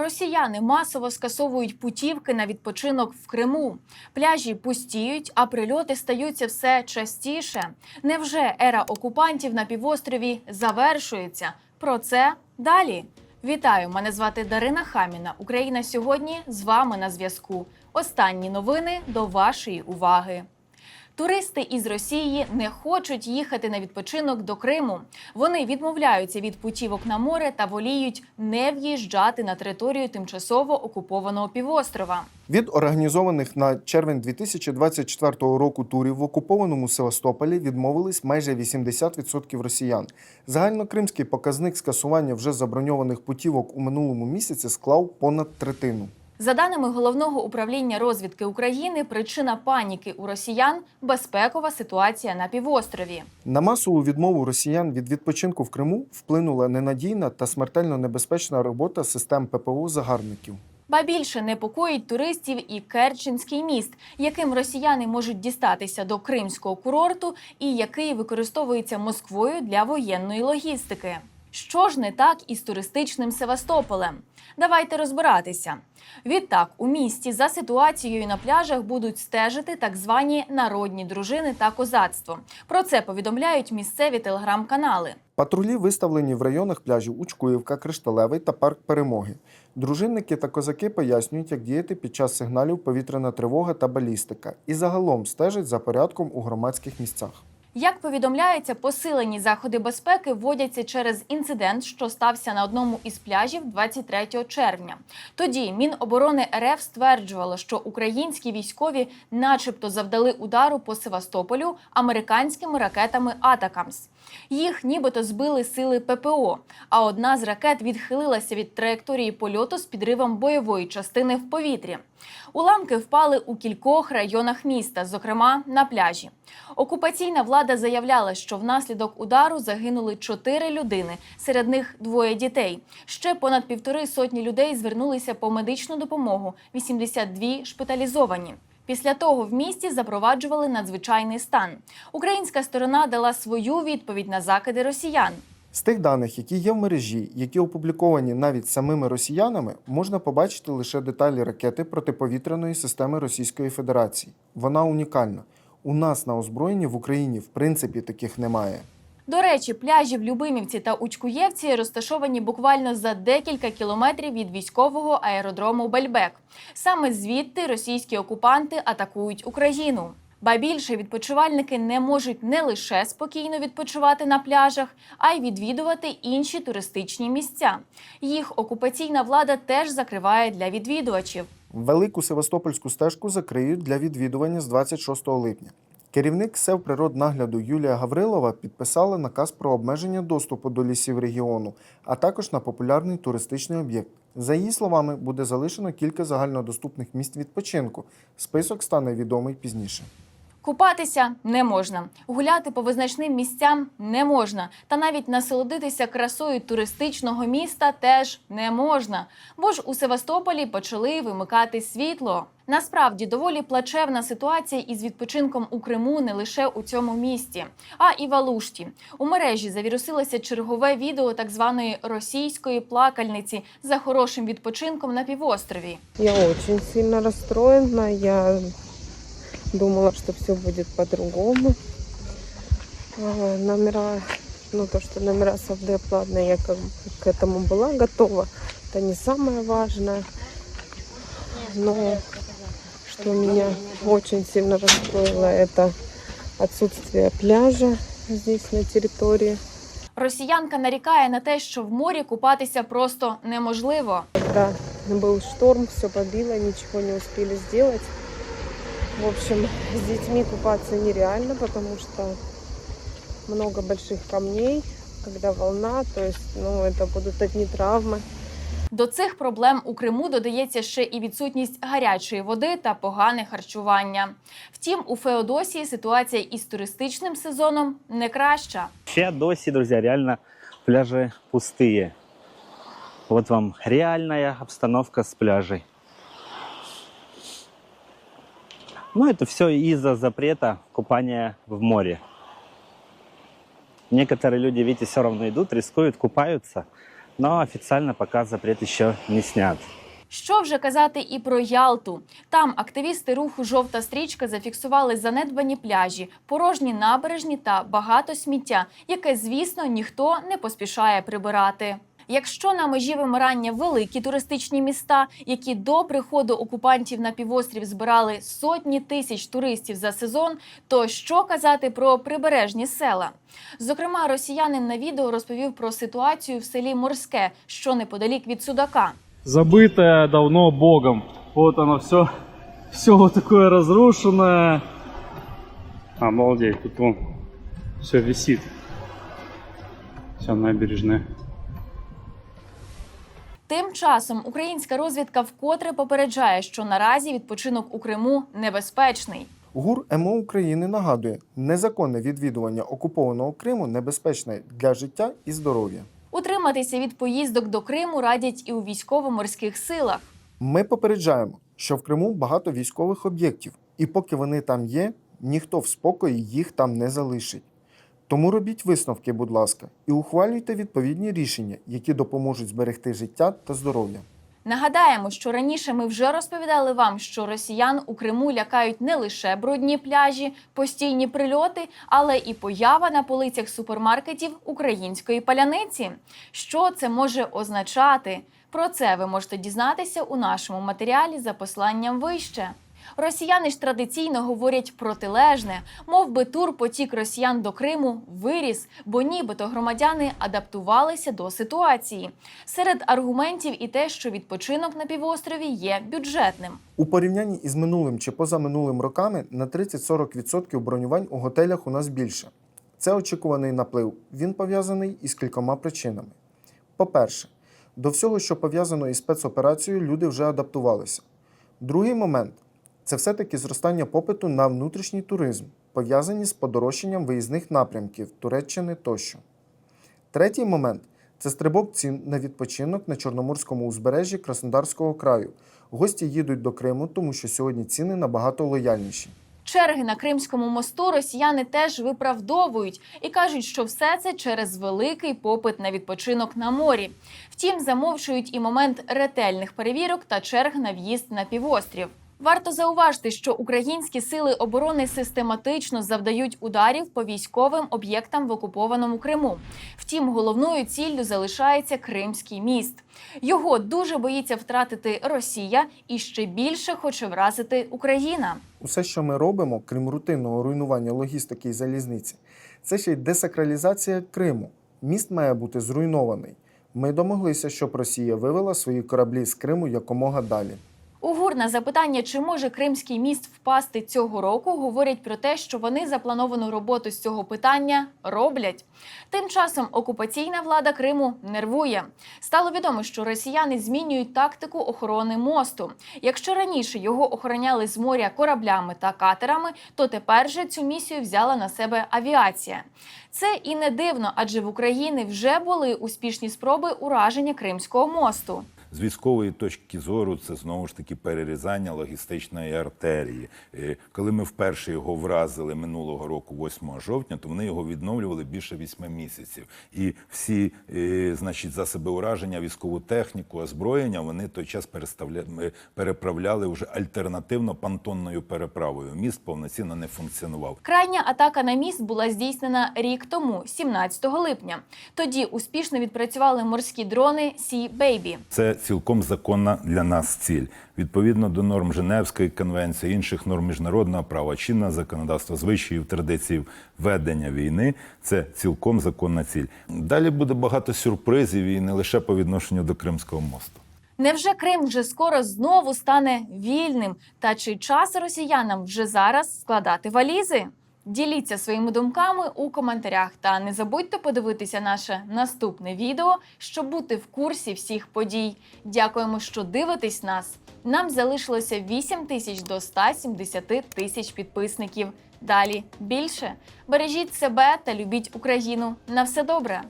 Росіяни масово скасовують путівки на відпочинок в Криму. Пляжі пустіють, а прильоти стаються все частіше. Невже ера окупантів на півострові завершується? Про це далі. Вітаю! Мене звати Дарина Хаміна. Україна сьогодні з вами на зв'язку. Останні новини до вашої уваги. Туристи із Росії не хочуть їхати на відпочинок до Криму. Вони відмовляються від путівок на море та воліють не в'їжджати на територію тимчасово окупованого півострова. Від організованих на червень 2024 року турів в окупованому Севастополі відмовились майже 80% росіян. Загальнокримський показник скасування вже заброньованих путівок у минулому місяці склав понад третину. За даними головного управління розвідки України, причина паніки у росіян безпекова ситуація на півострові. На масову відмову росіян від відпочинку в Криму вплинула ненадійна та смертельно небезпечна робота систем ППО загарбників. Ба більше непокоїть туристів і Керченський міст, яким росіяни можуть дістатися до кримського курорту, і який використовується Москвою для воєнної логістики. Що ж не так із туристичним Севастополем? Давайте розбиратися. Відтак, у місті за ситуацією на пляжах будуть стежити так звані народні дружини та козацтво. Про це повідомляють місцеві телеграм-канали. Патрулі виставлені в районах пляжів Учкуївка, Кришталевий та Парк Перемоги. Дружинники та козаки пояснюють, як діяти під час сигналів повітряна тривога та балістика, і загалом стежать за порядком у громадських місцях. Як повідомляється, посилені заходи безпеки вводяться через інцидент, що стався на одному із пляжів 23 червня. Тоді Міноборони РФ стверджувало, що українські військові, начебто, завдали удару по Севастополю американськими ракетами Атакамс. Їх нібито збили сили ППО. А одна з ракет відхилилася від траєкторії польоту з підривом бойової частини в повітрі. Уламки впали у кількох районах міста, зокрема на пляжі. Окупаційна влада заявляла, що внаслідок удару загинули чотири людини, серед них двоє дітей. Ще понад півтори сотні людей звернулися по медичну допомогу, 82 шпиталізовані. Після того в місті запроваджували надзвичайний стан. Українська сторона дала свою відповідь на закиди росіян. З тих даних, які є в мережі, які опубліковані навіть самими росіянами, можна побачити лише деталі ракети протиповітряної системи Російської Федерації. Вона унікальна. У нас на озброєнні в Україні в принципі таких немає. До речі, пляжі в Любимівці та Учкуєвці розташовані буквально за декілька кілометрів від військового аеродрому Бельбек. Саме звідти російські окупанти атакують Україну. Ба більше відпочивальники не можуть не лише спокійно відпочивати на пляжах, а й відвідувати інші туристичні місця. Їх окупаційна влада теж закриває для відвідувачів. Велику Севастопольську стежку закриють для відвідування з 26 липня. Керівник Севприроднагляду Юлія Гаврилова підписала наказ про обмеження доступу до лісів регіону, а також на популярний туристичний об'єкт. За її словами, буде залишено кілька загальнодоступних місць відпочинку. Список стане відомий пізніше. Купатися не можна, гуляти по визначним місцям не можна, та навіть насолодитися красою туристичного міста теж не можна. Бо ж у Севастополі почали вимикати світло. Насправді доволі плачевна ситуація із відпочинком у Криму не лише у цьому місті, а і в Алушті. У мережі завірусилося чергове відео так званої російської плакальниці за хорошим відпочинком на півострові. Я очень сильно расстроена. Я думала, что все будет по-другому. А, Номера, ну то, что номера с АВД платные, я как бы к этому была готова. Это не самое важное. Но что меня очень сильно расстроило, это отсутствие пляжа здесь на территории. Росіянка нарікає на те, що в морі купатися просто неможливо. Когда был шторм, все побило, ничего не успели сделать. В общем, с детьми купаться нереально, потому что много больших камней, когда волна, то есть, ну, это будут одни травмы. До цих проблем у Криму додається ще і відсутність гарячої води та погане харчування. Втім, у Феодосії ситуація із туристичним сезоном не краща. Вообще досі, друзья, реально пляжи пустые. Вот вам реальная обстановка с пляжей. Ну, это все из-за запрета купания в море. Некоторые люди, видите, все равно идут, рискуют, купаются. но официально пока запрет еще не снят. Що вже казати і про Ялту. Там активісти руху Жовта стрічка зафіксували занедбані пляжі, порожні набережні та багато сміття, яке, звісно, ніхто не поспішає прибирати. Якщо на межі вимирання великі туристичні міста, які до приходу окупантів на півострів збирали сотні тисяч туристів за сезон, то що казати про прибережні села? Зокрема, росіянин на відео розповів про ситуацію в селі Морське, що неподалік від Судака. забытое давно Богом. Вот оно все, все вот такое разрушенное. Обалдеть, тут вон все висит. Вся набережная. Тим часом українська розвідка вкотре попереджає, що наразі відпочинок у Криму небезпечний. ГУР МО України нагадує, незаконне відвідування окупованого Криму небезпечне для життя і здоров'я. Утриматися від поїздок до Криму радять і у військово-морських силах. Ми попереджаємо, що в Криму багато військових об'єктів, і поки вони там є, ніхто в спокої їх там не залишить. Тому робіть висновки, будь ласка, і ухвалюйте відповідні рішення, які допоможуть зберегти життя та здоров'я. Нагадаємо, що раніше ми вже розповідали вам, що росіян у Криму лякають не лише брудні пляжі, постійні прильоти, але і поява на полицях супермаркетів української паляниці. Що це може означати? Про це ви можете дізнатися у нашому матеріалі за посланням вище. Росіяни ж традиційно говорять протилежне, мов би турпотік росіян до Криму виріс, бо нібито громадяни адаптувалися до ситуації. Серед аргументів і те, що відпочинок на півострові є бюджетним. У порівнянні із минулим чи позаминулим роками на 30-40% бронювань у готелях у нас більше. Це очікуваний наплив. Він пов'язаний із кількома причинами. По-перше, до всього, що пов'язано із спецоперацією, люди вже адаптувалися. Другий момент це все-таки зростання попиту на внутрішній туризм, пов'язані з подорожчанням виїзних напрямків Туреччини тощо. Третій момент це стрибок цін на відпочинок на Чорноморському узбережжі Краснодарського краю. Гості їдуть до Криму, тому що сьогодні ціни набагато лояльніші. Черги на Кримському мосту росіяни теж виправдовують і кажуть, що все це через великий попит на відпочинок на морі. Втім, замовчують і момент ретельних перевірок та черг на в'їзд на півострів. Варто зауважити, що українські сили оборони систематично завдають ударів по військовим об'єктам в окупованому Криму. Втім, головною ціллю залишається Кримський міст. Його дуже боїться втратити Росія і ще більше хоче вразити Україна. Усе, що ми робимо, крім рутинного руйнування логістики і залізниці, це ще й десакралізація Криму. Міст має бути зруйнований. Ми домоглися, щоб Росія вивела свої кораблі з Криму якомога далі. ГУР на запитання, чи може Кримський міст впасти цього року, говорять про те, що вони заплановану роботу з цього питання роблять. Тим часом окупаційна влада Криму нервує. Стало відомо, що росіяни змінюють тактику охорони мосту. Якщо раніше його охороняли з моря кораблями та катерами, то тепер же цю місію взяла на себе авіація. Це і не дивно, адже в Україні вже були успішні спроби ураження Кримського мосту. З військової точки зору це знову ж таки перерізання логістичної артерії. Е, Коли ми вперше його вразили минулого року, 8 жовтня, то вони його відновлювали більше 8 місяців. І всі е, значить, засоби ураження, військову техніку, озброєння вони той час переправляли вже альтернативно понтонною переправою. Міст повноцінно не функціонував. Крайня атака на міст була здійснена рік тому, 17 липня. Тоді успішно відпрацювали морські дрони Sea Baby. Це цілком законна для нас ціль. Відповідно до норм Женевської конвенції, інших норм міжнародного права, чинне законодавство, звичаїв, традицій ведення війни це цілком законна ціль. Далі буде багато сюрпризів і не лише по відношенню до Кримського мосту. Невже Крим вже скоро знову стане вільним? Та чи час росіянам вже зараз складати валізи? Діліться своїми думками у коментарях та не забудьте подивитися наше наступне відео, щоб бути в курсі всіх подій. Дякуємо, що дивитесь нас. Нам залишилося 8 тисяч до 170 тисяч підписників. Далі більше. Бережіть себе та любіть Україну. На все добре!